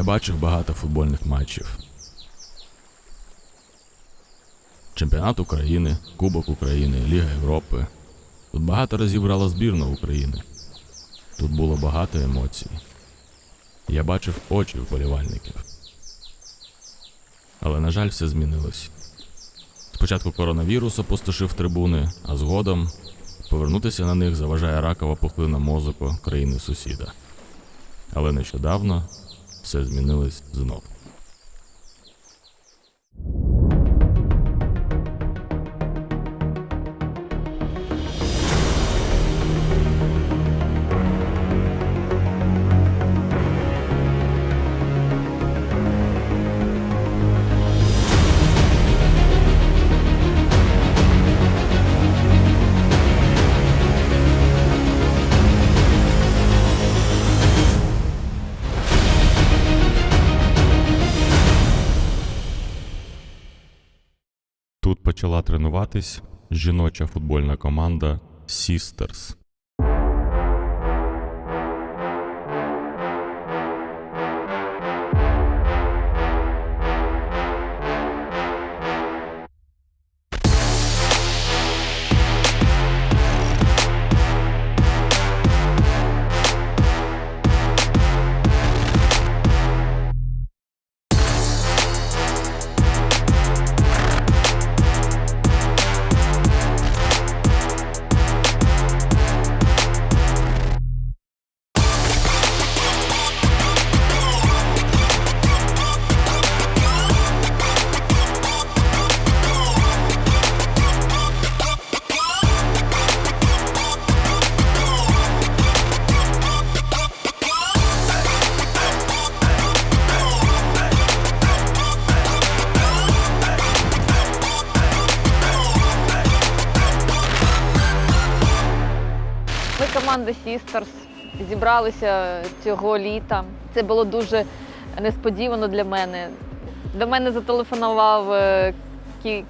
Я бачив багато футбольних матчів. Чемпіонат України, Кубок України, Ліга Європи. Тут багато разів грала збірна України. Тут було багато емоцій. Я бачив очі вболівальників. Але, на жаль, все змінилось. Спочатку коронавірус опустошив трибуни, а згодом повернутися на них заважає ракова пухлина мозоку країни сусіда. Але нещодавно все змінилось знов. Тренуватись жіноча футбольна команда Sisters. Sisters зібралися цього літа. Це було дуже несподівано для мене. До мене зателефонував е,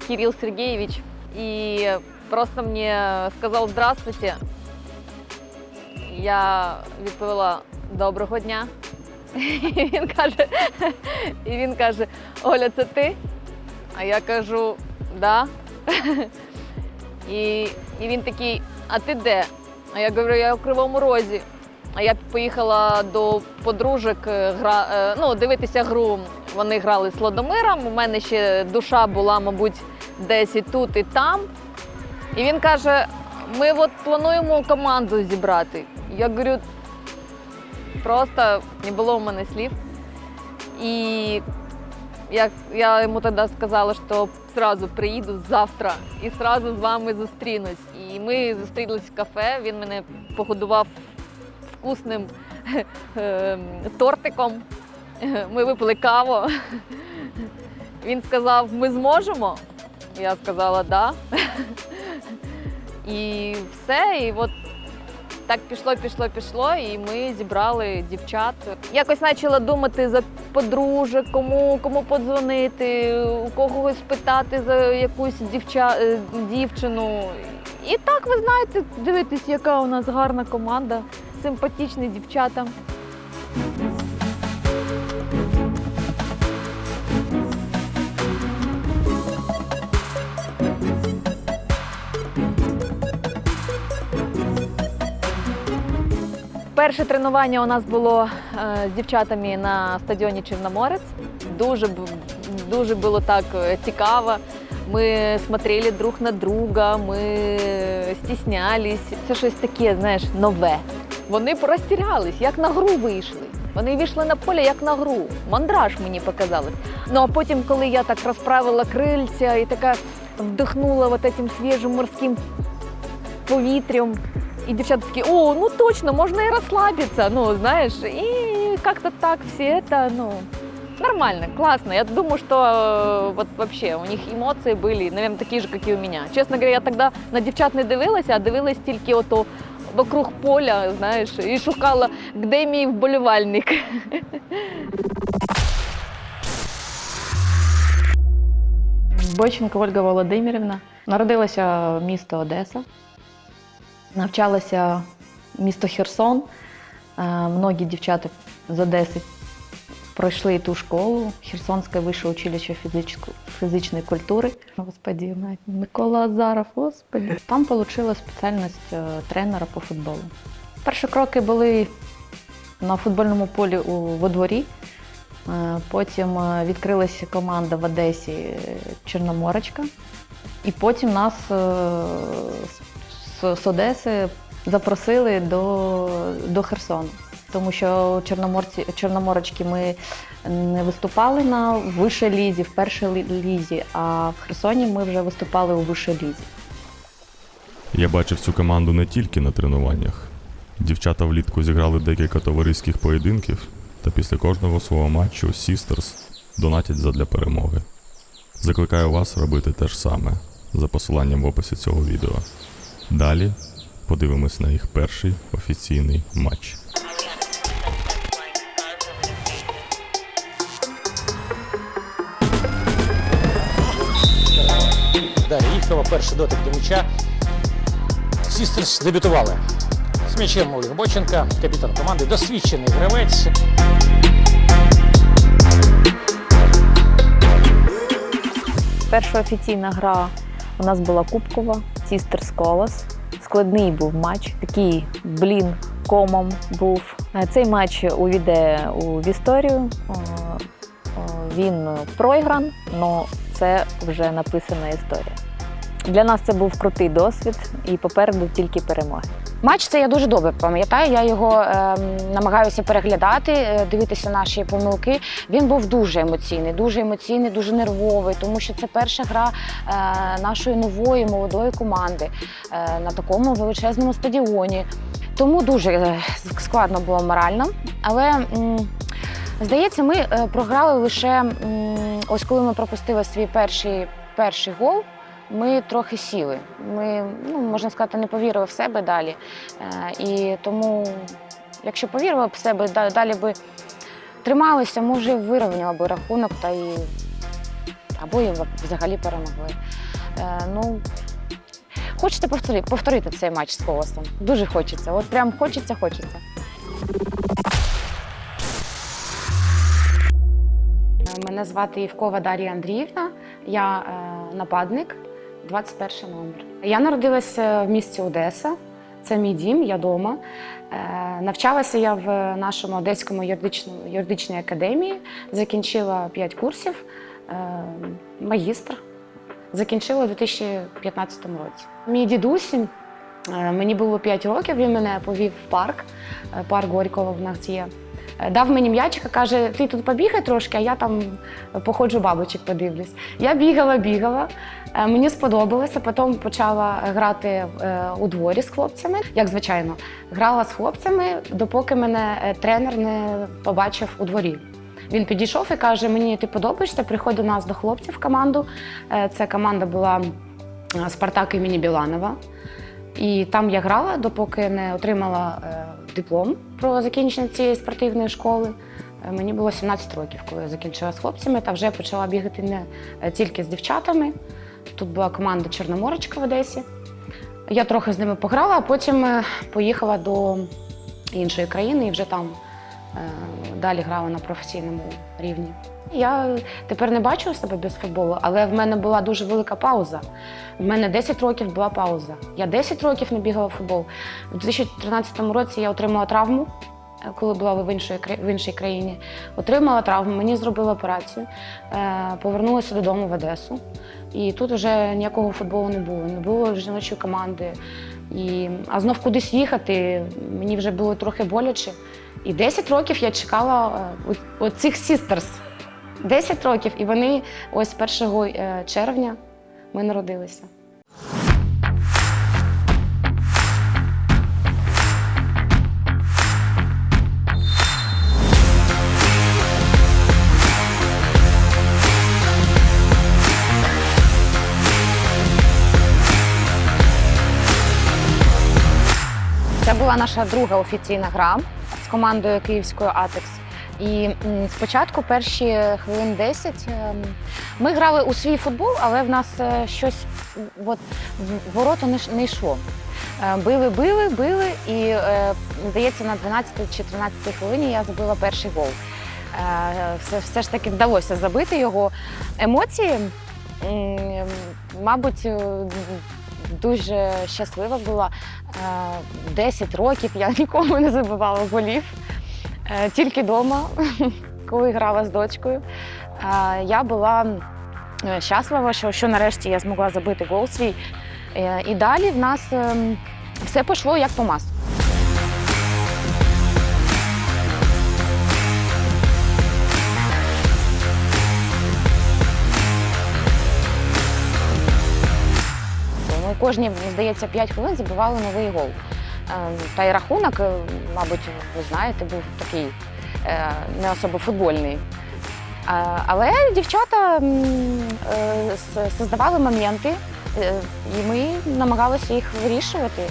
Кирил Сергійович і просто мені сказав «Здравствуйте». Я відповіла Доброго дня. І він каже, і він каже, Оля, це ти? А я кажу, да. І, і він такий, а ти де? А я говорю, я у Кривому Розі. А я поїхала до подружок е, гра, е, ну, дивитися гру. Вони грали з Ладомиром. У мене ще душа була, мабуть, десь і тут, і там. І він каже: ми от плануємо команду зібрати. Я говорю, просто не було в мене слів. І я, я йому тоді сказала, що зразу приїду завтра і зразу з вами зустрінусь. І ми зустрілись в кафе. Він мене погодував вкусним е, тортиком. Ми випили каву. Він сказав, ми зможемо. Я сказала, да. І все. І от так пішло, пішло, пішло, і ми зібрали дівчат. Якось почала думати за подружок, кому кому подзвонити, у когось питати за якусь дівча, е, дівчину. І так ви знаєте, дивитесь, яка у нас гарна команда, симпатичні дівчата. Перше тренування у нас було е, з дівчатами на стадіоні Чорноморець. Дуже, дуже було так е, цікаво. Ми смотрели друг на друга, ми стіснялись. Це щось таке, знаєш, нове. Вони порозтірялись, як на гру вийшли. Вони вийшли на поле як на гру. Мандраж мені показалось. Ну а потім, коли я так розправила крильця і така вдихнула вот этим свіжим морським повітрям, и девчата такие, о, ну точно, можно и расслабиться, ну, знаешь, и как-то так все это, ну, нормально, классно. Я думаю, что э, вот вообще у них эмоции были, наверное, такие же, как и у меня. Честно говоря, я тогда на дівчат не дивилася, а дивилась тільки ото вокруг поля, знаєш, і шукала, де мій вболівальник. Бойченко Ольга Володимирівна. Народилася місто Одеса. Навчалася місто Херсон. Е, Многі дівчата з Одеси пройшли ту школу Херсонське вище училище фізичної, культури. Господи, Микола Азаров, господи. Там отримала спеціальність е, тренера по футболу. Перші кроки були на футбольному полі у, во дворі. Е, Потім відкрилася команда в Одесі Чорноморочка. І потім нас з, Одеси запросили до, до Херсону. Тому що Чорноморці, Чорноморочки ми не виступали на вищій лізі, в першій лі- лізі, а в Херсоні ми вже виступали у вищій лізі. Я бачив цю команду не тільки на тренуваннях. Дівчата влітку зіграли декілька товариських поєдинків, та після кожного свого матчу Sisters донатять задля перемоги. Закликаю вас робити те ж саме за посиланням в описі цього відео. Далі подивимось на їх перший офіційний матч. Далі їхала перший дотик до м'яча. Сістерс дебютували. З м'ячем Олег Боченка, капітан команди, досвідчений гравець. Перша офіційна гра у нас була кубкова, Sisters Колос. Складний був матч, такий блін комом був. Е, Цей матч увійде в історію. О, о, Він проігран, але це вже написана історія. Для нас це був крутий досвід, і попереду тільки перемоги. Матч це я дуже добре пам'ятаю. Я його е, намагаюся переглядати, е, дивитися наші помилки. Він був дуже емоційний, дуже емоційний, дуже нервовий, тому що це перша гра е, нашої нової молодої команди е, на такому величезному стадіоні. Тому дуже е, складно було морально. Але м, здається, ми е, програли лише ось коли ми пропустили свій перший, перший гол. Ми трохи сіли. Ми, ну, можна сказати, не повірили в себе далі. Е, і тому, якщо повірили в себе, далі би трималися, може, вирівняли би рахунок та і або і взагалі перемогли. Е, ну, хочете повторити, повторити цей матч з колосом? Дуже хочеться. От прям хочеться, хочеться. Мене звати Євкова Дар'я Андріївна, я е, нападник, 21 номер. Я народилася в місті Одеса, це мій дім, я вдома. Е, навчалася я в нашому Одеському юридичній академії, закінчила 5 курсів, е, магістр. Закінчила у 2015 році. Мій дідусь, е, мені було 5 років, він мене повів в парк, парк Горького в нас є. Е, Дав мені м'ячика, каже, ти тут побігай трошки, а я там походжу бабочок подивлюсь. Я бігала, бігала. Е, Мені сподобалося. Потім почала грати е, у дворі з хлопцями, як звичайно. Грала з хлопцями, допоки мене тренер не побачив у дворі. Він підійшов і каже: Мені ти подобаєшся, приходь до нас до хлопців в команду. Це команда була Спартак імені Біланова. І там я грала, допоки не отримала диплом про закінчення цієї спортивної школи. Е, Мені було 17 років, коли я закінчила з хлопцями та вже почала бігати не е, тільки з дівчатами. Тут була команда Чорноморочка в Одесі. Я трохи з ними пограла, а потім е, поїхала до іншої країни і вже там далі грала на професійному рівні. Я тепер не бачу себе без футболу, але в мене була дуже велика пауза. В мене 10 років була пауза. Я 10 років не бігала в футбол. У 2013 році я отримала травму, е, коли була в іншій, в іншій країні. Отримала травму, мені зробили операцію, е, повернулася додому в Одесу. І тут вже ніякого футболу не було, не було жіночої команди. І, а знов кудись їхати, мені вже було трохи боляче. І 10 років я чекала оцих сістерс. 10 років, і вони ось 1 е, червня ми народилися. Це була наша друга офіційна гра командою київської Атекс. І спочатку перші хвилин 10 ем, ми грали у свій футбол, але в нас е, щось от, в ворота не, йшло. Е, Били, били, били, і е, здається, на 12 чи 13 хвилині я забила перший гол. все, все ж таки вдалося забити його. Емоції, мабуть, дуже щаслива була. Е, 10 років я нікому не забивала голів, Е, тільки вдома, коли грала з дочкою. Е, Я була е, щаслива, що, що нарешті я змогла забити гол свій. Е, І далі в нас ем, все пішло як по маслу. Кожні, здається, 5 хвилин забивали новий гол. Е, Та й рахунок, е, мабуть, ви знаєте, був такий е, не особо футбольний. Але дівчата создавали моменти, і ми намагалися їх вирішувати.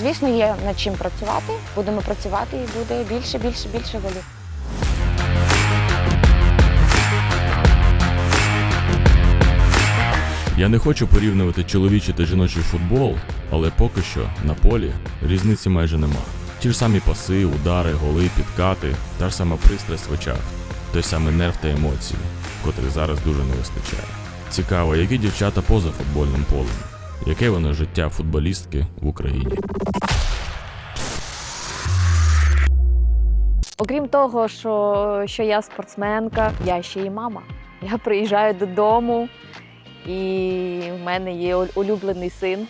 Звісно, є над чим працювати. Будемо працювати і буде більше, більше, більше голів. Я не хочу порівнювати чоловічий та жіночий футбол, але поки що на полі різниці майже нема. Ті ж самі паси, удари, голи, підкати, та ж сама пристрасть в очах, той самий нерв та емоції, котрих зараз дуже не вистачає. Цікаво, які дівчата поза футбольним полем, яке воно життя футболістки в Україні. Окрім того, що, що я спортсменка, я ще й мама. Я приїжджаю додому, і в мене є улюблений син,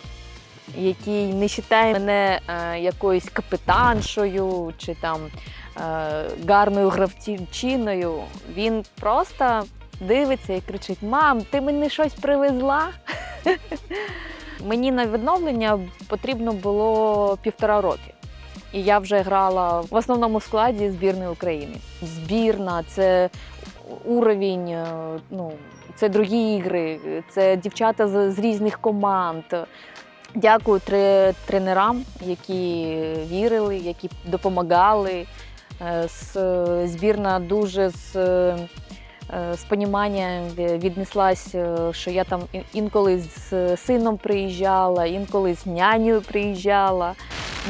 який не вважає мене е, якоюсь капітаншою чи там е, гарною гравчиною. Він просто дивиться і кричить: Мам, ти мені щось привезла? Мені на відновлення потрібно було півтора роки. І я вже грала в основному складі збірної України. Збірна це уровень, е, ну, це другі ігри, це дівчата з, з різних команд. Дякую тре- тренерам, які вірили, які допомагали. Е, с- Збірна дуже з, е, з поніманням віднеслась, е, що я там інколи з сином приїжджала, інколи з нянею приїжджала.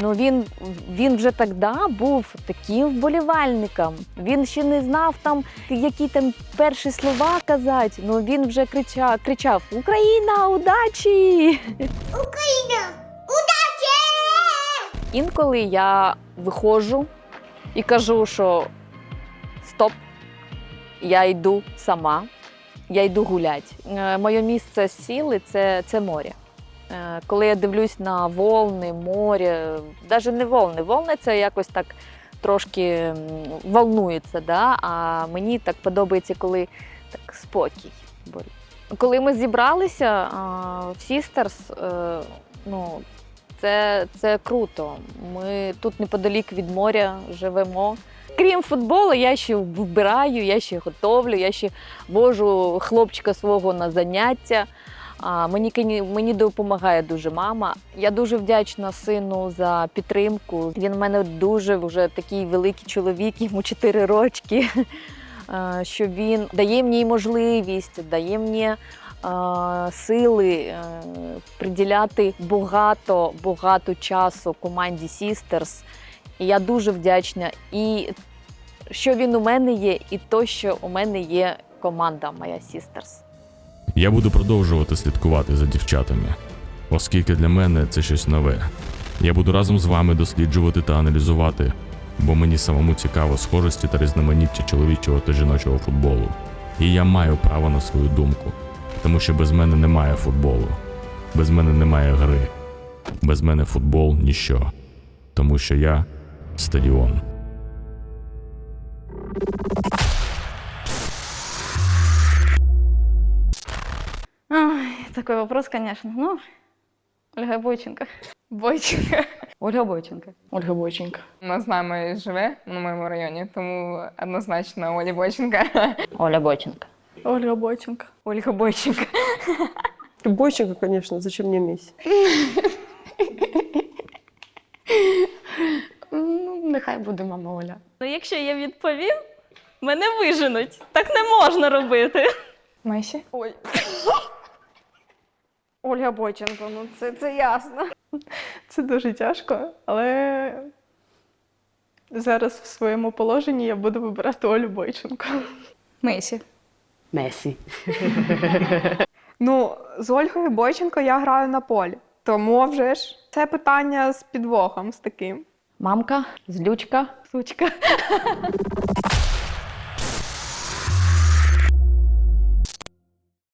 Ну він, він вже тоді був таким вболівальником. Він ще не знав там, які там перші слова казати. Ну він вже кричав, кричав Україна, удачі! Україна, удачі! Інколи я виходжу і кажу, що стоп, я йду сама, я йду гуляти. Е, Моє місце сили це, це море. Е, Коли я дивлюсь на волни, море, навіть не волни, волни це якось так трошки волнується, да? а мені так подобається, коли так спокій. Коли ми зібралися в Сістерс, ну, це, це круто. Ми тут неподалік від моря живемо. Крім футболу, я ще вбираю, я ще готовлю, я ще вожу хлопчика свого на заняття. Мені, мені допомагає дуже мама. Я дуже вдячна сину за підтримку. Він в мене дуже вже такий великий чоловік, йому 4 рочки. Що він дає мені можливість, дає мені сили е, приділяти багато багато часу команді Sisters. І я дуже вдячна. І що він у мене є, і то, що у мене є команда моя Sisters. Я буду продовжувати слідкувати за дівчатами, оскільки для мене це щось нове. Я буду разом з вами досліджувати та аналізувати, бо мені самому цікаво схожості та різноманіття чоловічого та жіночого футболу. І я маю право на свою думку, тому що без мене немає футболу, без мене немає гри, без мене футбол ніщо, тому що я стадіон. такой вопрос, конечно. Ну, Ольга Бойченко. Бойченка. Ольга Бойченко. Ольга Бойченко. У нас знайомий живе на моєму районі, тому однозначно Оля Бойченко. Оля Боченко. Ольга Бойченко. Ольга Бойченко. Бойченко, конечно, зачем мне Месси? Ну, нехай буде мама Оля. Ну, якщо я відповім, мене виженуть. Так не можна робити. Месі. Ой. Ольга Бойченко, ну це, це ясно. Це дуже тяжко, але Зараз в своєму положенні я буду вибирати Олю Бойченко. Месі. Месі. Ну, з Ольгою Бойченко я граю на полі. Тому вже ж це питання з підвохом з таким. Мамка, злючка. Сучка.